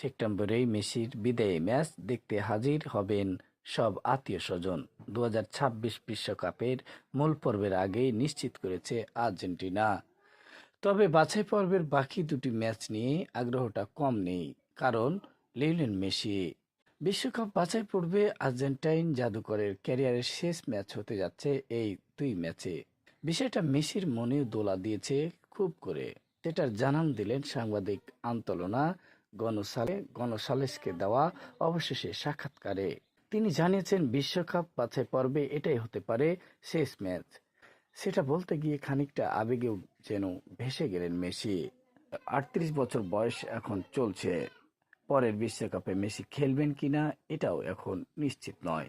সেপ্টেম্বরেই মেসির বিদায়ী ম্যাচ দেখতে হাজির হবেন সব আত্মীয় স্বজন দু বিশ্বকাপের মূল পর্বের আগেই নিশ্চিত করেছে আর্জেন্টিনা। তবে বাছাই পর্বের বাকি দুটি ম্যাচ নিয়ে আগ্রহটা কম নেই, কারণ লিওনেল মেসি। বিশ্বকাপ বাছাই পর্বে আর্জেন্টাইন জাদুকরের ক্যারিয়ারের শেষ ম্যাচ হতে যাচ্ছে এই দুই ম্যাচে। বিষয়টা মেসির মনেও দোলা দিয়েছে খুব করে। সেটার জানান দিলেন সাংবাদিক আন্তলনা গণসালে, গণসালেসকে দেওয়া অবশেষে সাক্ষাৎকারে। তিনি জানিয়েছেন, বিশ্বকাপ বাছাই পর্বে এটাই হতে পারে শেষ ম্যাচ। সেটা বলতে গিয়ে খানিকটা আবেগেও যেন ভেসে গেলেন মেসি। আটত্রিশ বছর বয়স এখন চলছে। পরের বিশ্বকাপে মেসি খেলবেন কিনা এটাও এখন নিশ্চিত নয়।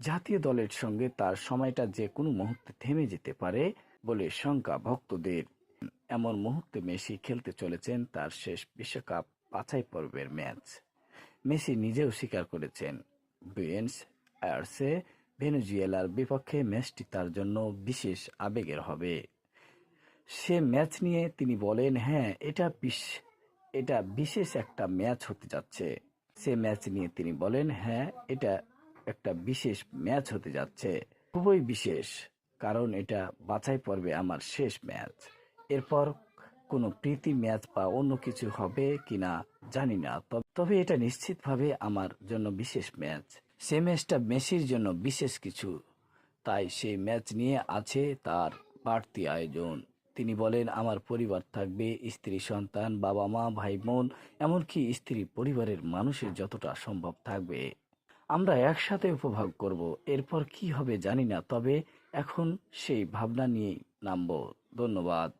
জাতীয় দলের সঙ্গে তার সময়টা যে কোনো মুহূর্তে থেমে যেতে পারে বলে শঙ্কা ভক্তদের এমন মুহূর্তে মেসি খেলতে চলেছেন তার শেষ বিশ্বকাপ। বাছাই পর্বের ম্যাচ। মেসি নিজেও স্বীকার করেছেন, বুয়েন্স আয়ার্সে ভেনেজুয়েলার বিপক্ষে ম্যাচটি তার জন্য বিশেষ আবেগের হবে। সে ম্যাচ নিয়ে তিনি বলেন হ্যাঁ এটা এটা বিশেষ একটা ম্যাচ হতে যাচ্ছে। সে ম্যাচ নিয়ে তিনি বলেন হ্যাঁ এটা একটা বিশেষ ম্যাচ হতে যাচ্ছে। খুবই বিশেষ, কারণ এটা বাছাই পর্বে আমার শেষ ম্যাচ। এরপর কোনো প্রীতি ম্যাচ বা অন্য কিছু হবে কিনা জানি না। তবে- এটা নিশ্চিতভাবে আমার জন্য বিশেষ ম্যাচ। সে ম্যাচটা মেসির জন্য বিশেষ কিছু। তাই সেই ম্যাচ নিয়ে আছে তার বাড়তি আয়োজন। তিনি বলেন, আমার পরিবার থাকবে, স্ত্রী, সন্তান বাবা মা ভাই বোন এমনকি স্ত্রী পরিবারের মানুষের যতটা সম্ভব থাকবে। আমরা একসাথে উপভোগ করব। এরপর কি হবে জানি না, তবে এখন সেই ভাবনা নিয়েই নামব। ধন্যবাদ।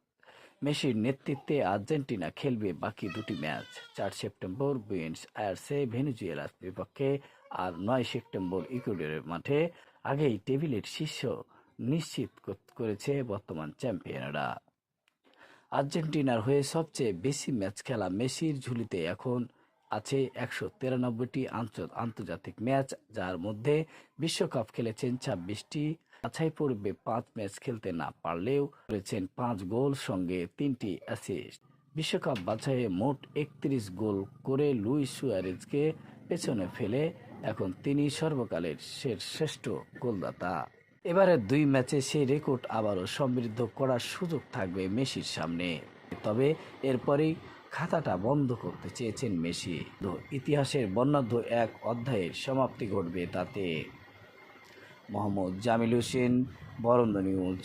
মেসির নেতৃত্বে আর্জেন্টিনা খেলবে বাকি দুটি ম্যাচ। চার সেপ্টেম্বর বুয়েন্স আয়ার্সে ভেনেজুয়েলার বিপক্ষে আর নয় সেপ্টেম্বর ইকুয়েডরের মাঠে আগেই টেবিলের শীর্ষ নিশ্চিত করেছে বর্তমান চ্যাম্পিয়নরা। আর্জেন্টিনার হয়ে সবচেয়ে বেশি ম্যাচ খেলা মেসির ঝুলিতে এখন আছে একশো তিরানব্বইটি আন্তর্জাতিক ম্যাচ, যার মধ্যে বিশ্বকাপ খেলেছেন ছাব্বিশটি। বাছাই পূর্বে পাঁচ ম্যাচ খেলতে না পারলেও করেছেন পাঁচ গোল, সঙ্গে তিনটি অ্যাসিস্ট বিশ্বকাপ বাছাইয়ে মোট একত্রিশ গোল করে লুইস সুয়ারেজকে পেছনে ফেলে এখন তিনি সর্বকালের শ্রেষ্ঠ গোলদাতা। এবারে দুই ম্যাচে সেই রেকর্ড আবারও সমৃদ্ধ করার সুযোগ থাকবে মেসির সামনে। তবে এরপরেই খাতাটা বন্ধ করতে চেয়েছেন মেসি। ইতিহাসের বর্ণাঢ্য এক অধ্যায়ের সমাপ্তি ঘটবে তাতে। মোহাম্মদ জামিল হোসেন বরন্দ নিউজ।